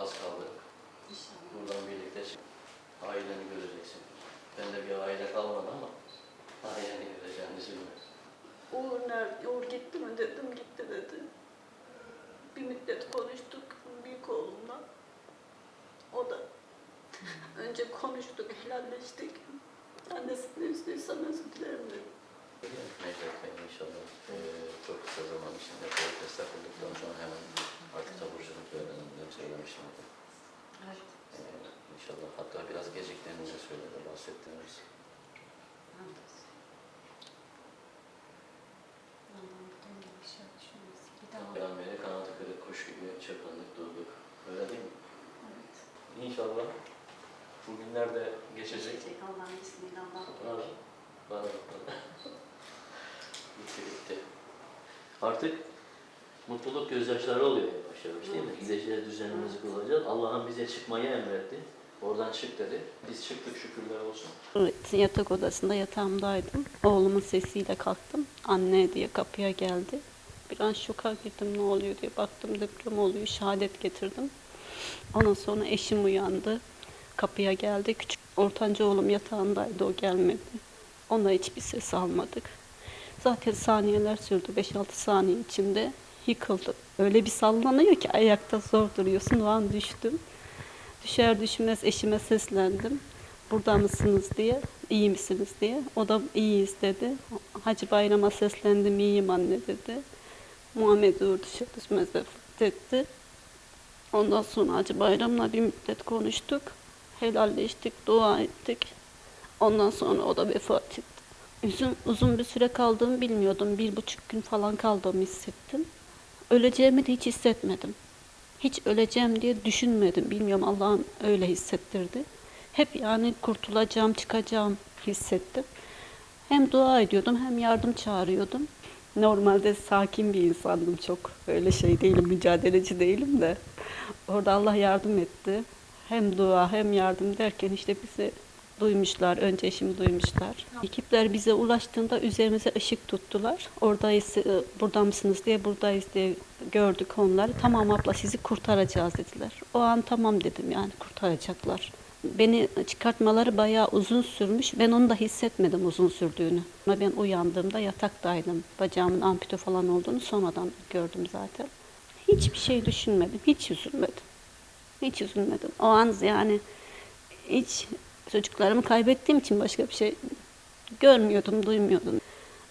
az kaldı. Buradan birlikte çık. Aileni göreceksin. Bende bir aile kalmadı ama aileni göreceğini üzülme. Uğur nerede? Uğur gitti mi dedim. Gitti dedi. Bir müddet konuştuk büyük oğlumla. O da önce konuştuk, helalleştik. Annesinin üstüysem özür dilerim dedi. Necdet Bey inşallah eee, çok kısa zaman içinde protest takıldıktan sonra hemen artık taburculuk öğrenildiğini söylemiştim. Evet. Eee, İnşallah hatta biraz geciktiğini de söyledi, an beri kanadı kırık kuş gibi çırpındık durduk. Öyle değil mi? Evet. İnşallah bugünler de geçecek. Geçecek Allah'ın izniyle Allah. Var. var. bitti bitti. Artık mutluluk gözyaşları oluyor yavaş yavaş değil mi? Gideceğiz düzenimizi kuracağız. Allah'ın bize çıkmayı emretti. Oradan çık dedi. Biz çıktık şükürler olsun. Evet, yatak odasında yatağımdaydım. Oğlumun sesiyle kalktım. Anne diye kapıya geldi. Bir an şoka girdim ne oluyor diye baktım deprem oluyor. Şehadet getirdim. Ondan sonra eşim uyandı. Kapıya geldi. Küçük ortanca oğlum yatağındaydı o gelmedi. Ona hiçbir ses almadık. Zaten saniyeler sürdü. 5-6 saniye içinde yıkıldı. Öyle bir sallanıyor ki ayakta zor duruyorsun. O an düştüm. Düşer düşmez eşime seslendim. Burada mısınız diye, iyi misiniz diye. O da iyiyiz dedi. Hacı Bayram'a seslendim, iyiyim anne dedi. Muhammed Uğur düşer düşmez vefat etti. Ondan sonra Hacı Bayram'la bir müddet konuştuk. Helalleştik, dua ettik. Ondan sonra o da vefat etti. Uzun, uzun bir süre kaldığımı bilmiyordum. Bir buçuk gün falan kaldığımı hissettim. Öleceğimi de hiç hissetmedim. Hiç öleceğim diye düşünmedim. Bilmiyorum Allah'ın öyle hissettirdi. Hep yani kurtulacağım, çıkacağım hissettim. Hem dua ediyordum hem yardım çağırıyordum. Normalde sakin bir insandım çok. Öyle şey değilim, mücadeleci değilim de. Orada Allah yardım etti. Hem dua hem yardım derken işte bizi duymuşlar. Önce eşimi duymuşlar. Ekipler bize ulaştığında üzerimize ışık tuttular. Oradayız, e, burada mısınız diye buradayız diye gördük onları. Tamam abla sizi kurtaracağız dediler. O an tamam dedim yani kurtaracaklar. Beni çıkartmaları bayağı uzun sürmüş. Ben onu da hissetmedim uzun sürdüğünü. Ama ben uyandığımda yataktaydım. Bacağımın ampute falan olduğunu sonradan gördüm zaten. Hiçbir şey düşünmedim. Hiç üzülmedim. Hiç üzülmedim. O an yani hiç çocuklarımı kaybettiğim için başka bir şey görmüyordum, duymuyordum.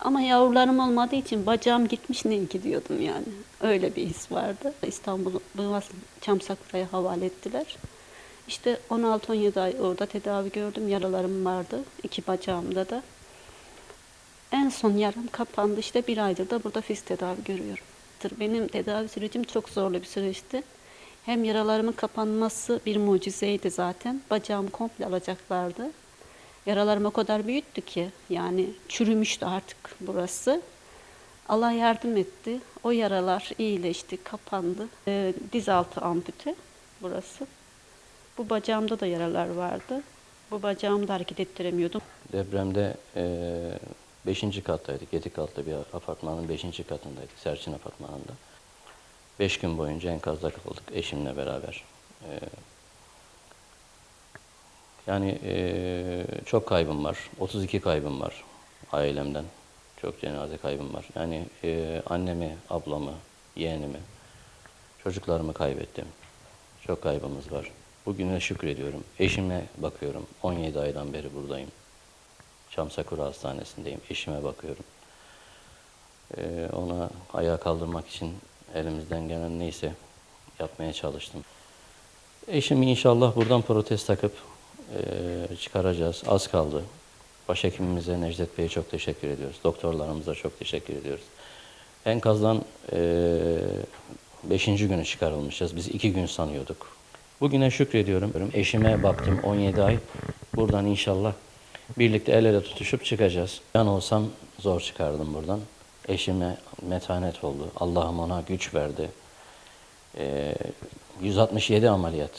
Ama yavrularım olmadığı için bacağım gitmiş ne ki diyordum yani. Öyle bir his vardı. İstanbul Bıvas Çamsaklı'ya havale ettiler. İşte 16-17 ay orada tedavi gördüm. Yaralarım vardı. iki bacağımda da. En son yaram kapandı. İşte bir aydır da burada fizik tedavi görüyorum. Benim tedavi sürecim çok zorlu bir süreçti. Hem yaralarımın kapanması bir mucizeydi zaten. Bacağımı komple alacaklardı. Yaralarım o kadar büyüktü ki yani çürümüştü artık burası. Allah yardım etti. O yaralar iyileşti, kapandı. Ee, diz altı ampute burası. Bu bacağımda da yaralar vardı. Bu bacağımı da hareket ettiremiyordum. Depremde 5. kattaydık. 7 katlı bir apartmanın 5. katındaydık. Serçin apartmanında. 5 gün boyunca enkazda kaldık eşimle beraber. Ee, yani e, çok kaybım var. 32 kaybım var ailemden. Çok cenaze kaybım var. Yani e, annemi, ablamı, yeğenimi, çocuklarımı kaybettim. Çok kaybımız var. Bugüne şükrediyorum. Eşime bakıyorum. 17 aydan beri buradayım. Çamsakura Hastanesi'ndeyim. Eşime bakıyorum. Ee, ona ayağa kaldırmak için elimizden gelen neyse yapmaya çalıştım. Eşim inşallah buradan protez takıp e, çıkaracağız. Az kaldı. Başhekimimize Necdet Bey'e çok teşekkür ediyoruz. Doktorlarımıza çok teşekkür ediyoruz. Enkazdan e, beşinci günü çıkarılmışız. Biz iki gün sanıyorduk. Bugüne şükrediyorum. Eşime baktım 17 ay. Buradan inşallah birlikte el ele tutuşup çıkacağız. Ben olsam zor çıkardım buradan. Eşime metanet oldu. Allah'ım ona güç verdi. Ee, 167 ameliyat.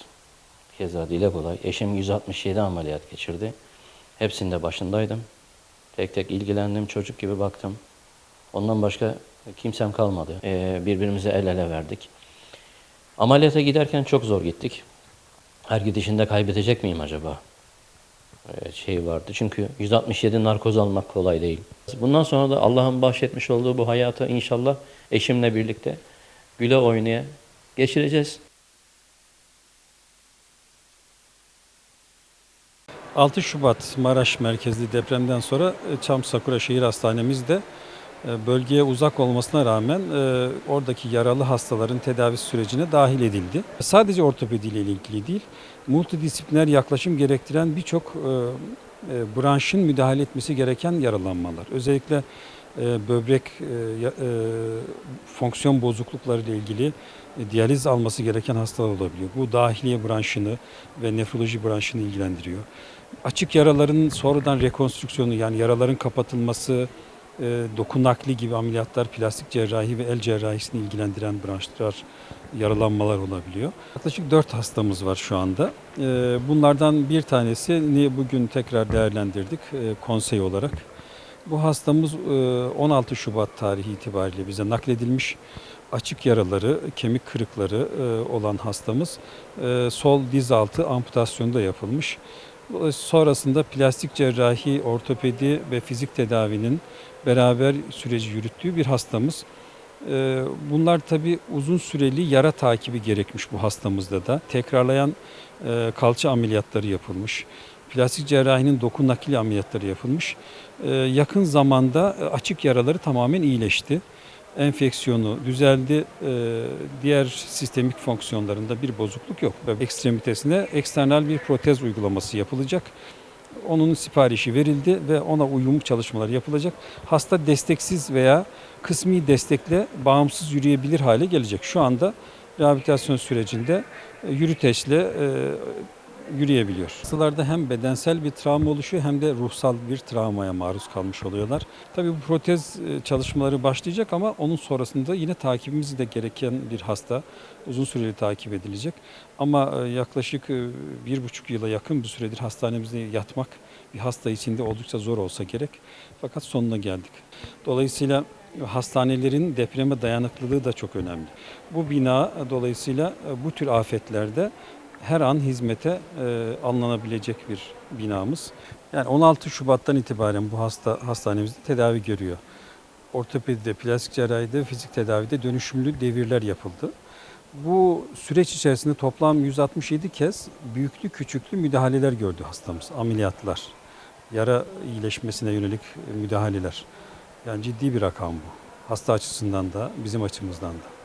Keza dile kolay. Eşim 167 ameliyat geçirdi. Hepsinde başındaydım. Tek tek ilgilendim, çocuk gibi baktım. Ondan başka kimsem kalmadı. Ee, birbirimize el ele verdik. Ameliyata giderken çok zor gittik. Her gidişinde kaybedecek miyim acaba? Şey vardı. Çünkü 167 narkoz almak kolay değil. Bundan sonra da Allah'ın bahşetmiş olduğu bu hayatı inşallah eşimle birlikte güle oynaya geçireceğiz. 6 Şubat Maraş merkezli depremden sonra Çam Sakura Şehir Hastanemiz de e, bölgeye uzak olmasına rağmen e, oradaki yaralı hastaların tedavi sürecine dahil edildi. Sadece ortopedi ile ilgili değil, multidisipliner yaklaşım gerektiren birçok e, e, branşın müdahale etmesi gereken yaralanmalar. Özellikle e, böbrek e, e, fonksiyon bozuklukları ile ilgili e, diyaliz alması gereken hastalar olabiliyor. Bu dahiliye branşını ve nefroloji branşını ilgilendiriyor. Açık yaraların sonradan rekonstrüksiyonu yani yaraların kapatılması, e, doku nakli gibi ameliyatlar, plastik cerrahi ve el cerrahisini ilgilendiren branşlar, yaralanmalar olabiliyor. Yaklaşık 4 hastamız var şu anda. E, bunlardan bir tanesini bugün tekrar değerlendirdik e, konsey olarak. Bu hastamız e, 16 Şubat tarihi itibariyle bize nakledilmiş. Açık yaraları, kemik kırıkları e, olan hastamız e, sol diz altı amputasyonu da yapılmış. Sonrasında plastik cerrahi, ortopedi ve fizik tedavinin beraber süreci yürüttüğü bir hastamız. E, Bunlar tabii uzun süreli yara takibi gerekmiş bu hastamızda da. Tekrarlayan e, kalça ameliyatları yapılmış. Plastik cerrahinin doku nakil ameliyatları yapılmış. E, Yakın zamanda e, açık yaraları tamamen iyileşti. Enfeksiyonu düzeldi. E, Diğer sistemik fonksiyonlarında bir bozukluk yok. Ve ekstremitesine eksternal bir protez uygulaması yapılacak. Onun siparişi verildi ve ona uyum çalışmaları yapılacak. Hasta desteksiz veya kısmi destekle bağımsız yürüyebilir hale gelecek. Şu anda rehabilitasyon sürecinde e, yürüteçle e, yürüyebiliyor. Hastalarda hem bedensel bir travma oluşuyor hem de ruhsal bir travmaya maruz kalmış oluyorlar. Tabii bu protez e, çalışmaları başlayacak ama onun sonrasında yine takibimiz de gereken bir hasta uzun süreli takip edilecek. Ama e, yaklaşık e, bir buçuk yıla yakın bir süredir hastanemizde yatmak bir hasta için de oldukça zor olsa gerek. Fakat sonuna geldik. Dolayısıyla hastanelerin depreme dayanıklılığı da çok önemli. Bu bina dolayısıyla bu tür afetlerde her an hizmete e, alınabilecek bir binamız. Yani 16 Şubat'tan itibaren bu hasta hastanemizde tedavi görüyor. Ortopedide, plastik cerrahide, fizik tedavide dönüşümlü devirler yapıldı. Bu süreç içerisinde toplam 167 kez büyüklü küçüklü müdahaleler gördü hastamız, ameliyatlar, yara iyileşmesine yönelik müdahaleler. Yani ciddi bir rakam bu. Hasta açısından da bizim açımızdan da.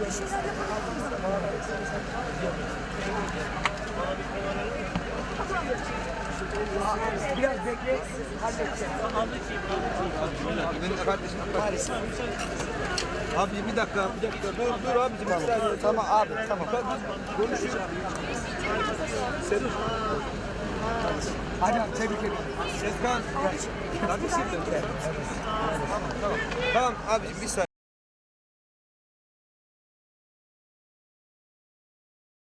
Bir şeyler yapabilir misin? Biraz bekle, halledeceğim. Benim kardeşim Paris. Abi bir dakika, bir dakika. Dur, dur abicim. Tamam, tamam abi, tamam. Ben konuşuyorum. Senin. Hadi abi tebrik ederim. Sezkan. Kardeşim de. Tamam, tamam. Tamam abicim bir saniye.